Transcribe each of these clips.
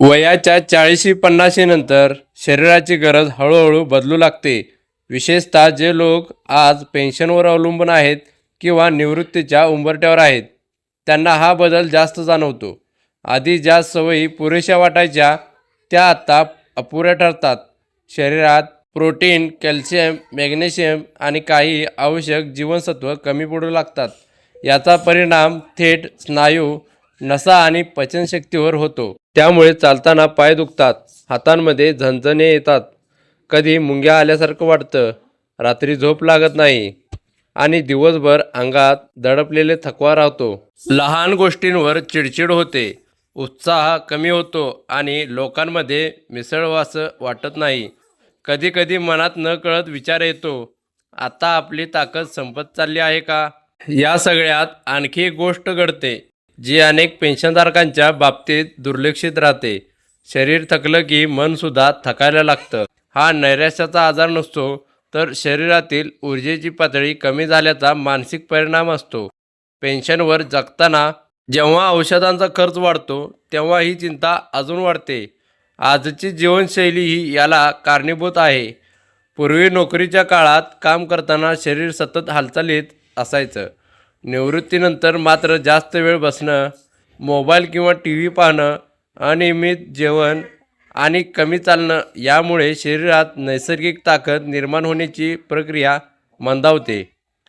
वयाच्या चाळीशी पन्नाशी नंतर शरीराची गरज हळूहळू बदलू लागते. विशेषतः जे लोक आज पेन्शनवर अवलंबून आहेत किंवा निवृत्तीच्या उंबरट्यावर आहेत त्यांना हा बदल जास्त जाणवतो. आधी ज्या सवयी पुरेशा वाटायच्या त्या आता अपुऱ्या ठरतात. शरीरात प्रोटीन कॅल्शियम मॅग्नेशियम आणि काही आवश्यक जीवनसत्व कमी पडू लागतात. याचा परिणाम थेट स्नायू नसा आणि पचनशक्तीवर होतो. त्यामुळे चालताना पाय दुखतात हातांमध्ये झणझणे येतात. कधी मुंग्या आल्यासारखं वाटतं रात्री झोप लागत नाही. आणि दिवसभर अंगात दडपलेले थकवा राहतो. लहान गोष्टींवर चिडचिड होते उत्साह कमी होतो आणि लोकांमध्ये मिसळवास वाटत नाही. कधीकधी मनात न कळत विचार येतो आता आपली ताकद संपत चालली आहे का? या सगळ्यात आणखी एक गोष्ट घडते. जी अनेक पेन्शनधारकांच्या बाबतीत दुर्लक्षित राहते. शरीर थकलं की मनसुद्धा थकायला लागतं. हा नैराश्याचा आजार नसतो तर शरीरातील ऊर्जेची पातळी कमी झाल्याचा मानसिक परिणाम असतो. पेन्शनवर जगताना जेव्हा औषधांचा खर्च वाढतो तेव्हा ही चिंता अजून वाढते. आजची जीवनशैली ही याला कारणीभूत आहे. पूर्वी नोकरीच्या काळात काम करताना शरीर सतत हालचालीत असायचं. निवृत्तीनंतर मात्र जास्त वेळ बसणं मोबाईल किंवा टी व्ही पाहणं अनियमित जेवण आणि कमी चालणं यामुळे शरीरात नैसर्गिक ताकद निर्माण होण्याची प्रक्रिया मंदावते.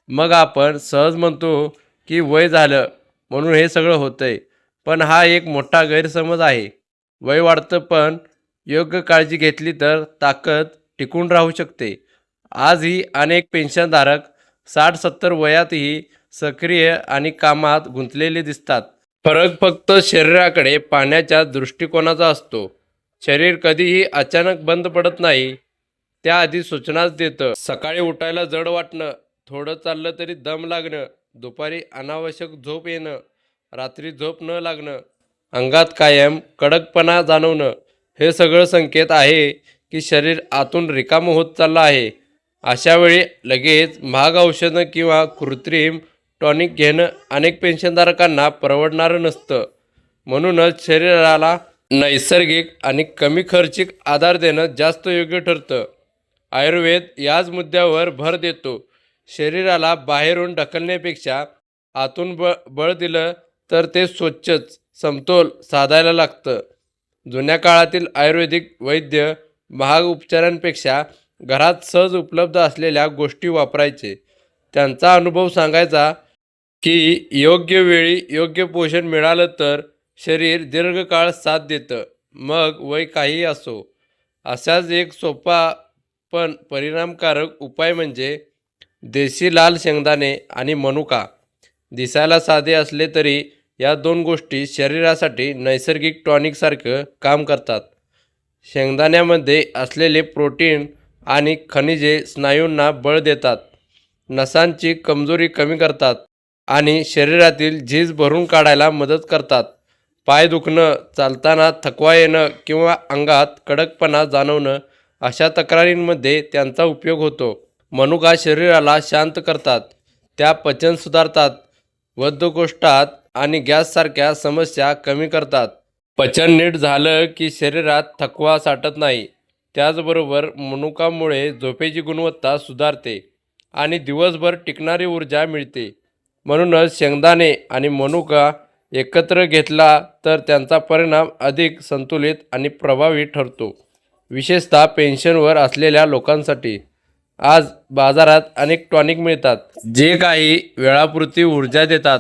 मग आपण सहज म्हणतो की वय झालं म्हणून हे सगळं होतंय पण हा एक मोठा गैरसमज आहे. वय वाढतं पण योग्य काळजी घेतली तर ताकद टिकून राहू शकते. आजही अनेक पेन्शनधारक साठ सत्तर वयातही सक्रिय आणि कामात गुंतलेले दिसतात. फरक फक्त शरीराकडे पाहण्याच्या दृष्टिकोनाचा असतो. शरीर कधीही अचानक बंद पडत नाही. त्याआधी सूचनाच देतं. सकाळी उठायला जड वाटणं थोडं चाललं तरी दम लागणं दुपारी अनावश्यक झोप येणं रात्री झोप न लागणं अंगात कायम कडकपणा जाणवणं हे सगळं संकेत आहे की शरीर आतून रिकामं होत चाललं आहे. अशावेळी लगेच महाग औषधं किंवा कृत्रिम टॉनिक घेणं अनेक पेन्शनधारकांना परवडणारं नसतं. म्हणूनच शरीराला नैसर्गिक आणि कमी खर्चिक आधार देणं जास्त योग्य ठरतं. आयुर्वेद याच मुद्द्यावर भर देतो. शरीराला बाहेरून ढकलण्यापेक्षा आतून ब बळ दिलं तर ते स्वच्छच समतोल साधायला लागतं. जुन्या काळातील आयुर्वेदिक वैद्य महाग उपचारांपेक्षा घरात सहज उपलब्ध असलेल्या गोष्टी वापरायचे. त्यांचा अनुभव सांगायचा की योग्य वेळी योग्य पोषण मिळालं तर शरीर दीर्घकाळ साथ देतं. मग वय काहीही असो असाच एक सोपा पण परिणामकारक उपाय म्हणजे देशी लाल शेंगदाणे आणि मनुका. दिसायला साधे असले तरी या दोन गोष्टी शरीरासाठी नैसर्गिक टॉनिकसारखं काम करतात. शेंगदाण्यामध्ये असलेले प्रोटीन आणि खनिजे स्नायूंना बळ देतात. नसांची कमजोरी कमी करतात. आणि शरीरातील झीज भरून काढायला मदत करतात. पाय दुखणं चालताना थकवा येणं किंवा अंगात कडकपणा जाणवणं अशा तक्रारींमध्ये त्यांचा उपयोग होतो. मनुका शरीराला शांत करतात. त्या पचन सुधारतात. बद्धकोष्ठात आणि गॅससारख्या समस्या कमी करतात. पचन नीट झालं की शरीरात थकवा साठत नाही. त्याचबरोबर मनुकामुळे झोपेची गुणवत्ता सुधारते आणि दिवसभर टिकणारी ऊर्जा मिळते. म्हणूनच शेंगदाणे आणि मनुका एकत्र घेतला तर त्यांचा परिणाम अधिक संतुलित आणि प्रभावी ठरतो. विशेषतः पेन्शनवर असलेल्या लोकांसाठी. आज बाजारात अनेक टॉनिक मिळतात. जे काही वेळापुरती ऊर्जा देतात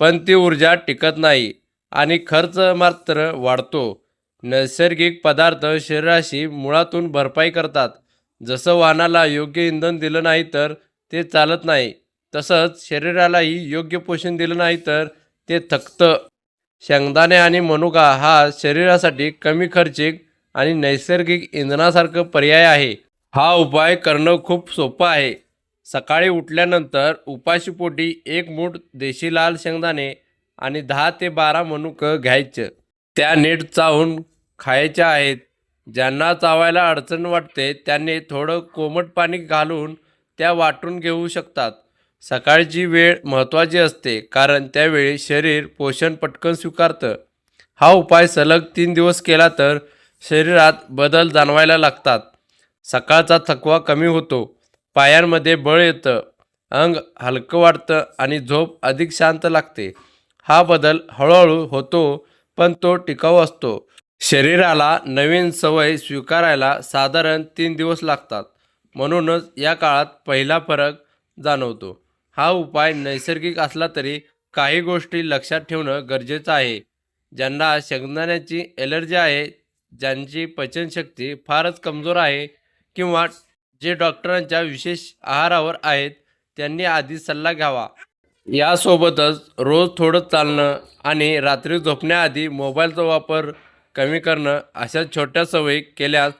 पण ती ऊर्जा टिकत नाही आणि खर्च मात्र वाढतो. नैसर्गिक पदार्थ शरीराशी मुळातून भरपाई करतात. जसं वाहनाला योग्य इंधन दिलं नाही तर ते चालत नाही. तसंच शरीरालाही योग्य पोषण दिलं नाही तर ते थकतं. शेंगदाणे आणि मनुका हा शरीरासाठी कमी खर्चिक आणि नैसर्गिक इंधनासारखं पर्याय आहे. हा उपाय करणं खूप सोपं आहे. सकाळी उठल्यानंतर उपाशीपोटी एक मूठ देशी लाल शेंगदाणे आणि दहा ते बारा मनुकं घ्यायचं. त्या नीट चावून खायच्या आहेत. ज्यांना चावायला अडचण वाटते त्यांनी थोडं कोमट पाणी घालून त्या वाटून घेऊ शकतात. सकाळची वेळ महत्त्वाची असते कारण त्यावेळी शरीर पोषण पटकन स्वीकारतं. हा उपाय सलग तीन दिवस केला तर शरीरात बदल जाणवायला लागतात. सकाळचा थकवा कमी होतो पायांमध्ये बळ येतं अंग हलकं वाटतं आणि झोप अधिक शांत लागते. हा बदल हळूहळू होतो पण तो टिकाऊ असतो. शरीराला नवीन सवय स्वीकारायला साधारण तीन दिवस लागतात. म्हणूनच या काळात पहिला फरक जाणवतो. हा उपाय नैसर्गिक असला तरी काही गोष्टी लक्षात ठेवणं गरजेचं आहे. ज्यांना शेंगदाण्याची एलर्जी आहे ज्यांची पचनशक्ती फारच कमजोर आहे किंवा जे डॉक्टरांच्या विशेष आहारावर आहेत त्यांनी आधी सल्ला घ्यावा. यासोबतच रोज थोडं चालणं आणि रात्री झोपण्याआधी मोबाईलचा वापर कमी करणं अशा छोट्या सवयी केल्यास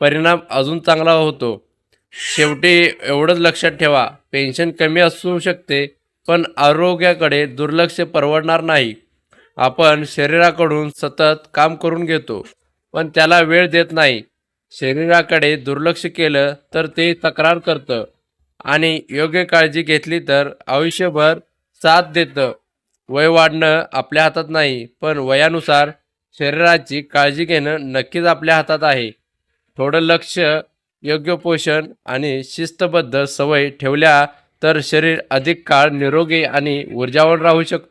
परिणाम अजून चांगला होतो. शेवटी एवढंच लक्षात ठेवा पेन्शन कमी असू शकते पण आरोग्याकडे दुर्लक्ष परवडणार नाही. आपण शरीराकडून सतत काम करून घेतो पण त्याला वेळ देत नाही. शरीराकडे दुर्लक्ष केलं तर ते तक्रार करतं आणि योग्य काळजी घेतली तर आयुष्यभर साथ देतं. वय वाढणं आपल्या हातात नाही पण वयानुसार शरीराची काळजी घेणं नक्कीच आपल्या हातात आहे. थोडं लक्ष योग्य पोषण आणि शिस्तबद्ध सवय ठेवल्या तर शरीर अधिक काळ निरोगी आणि ऊर्जावान राहू शकतं.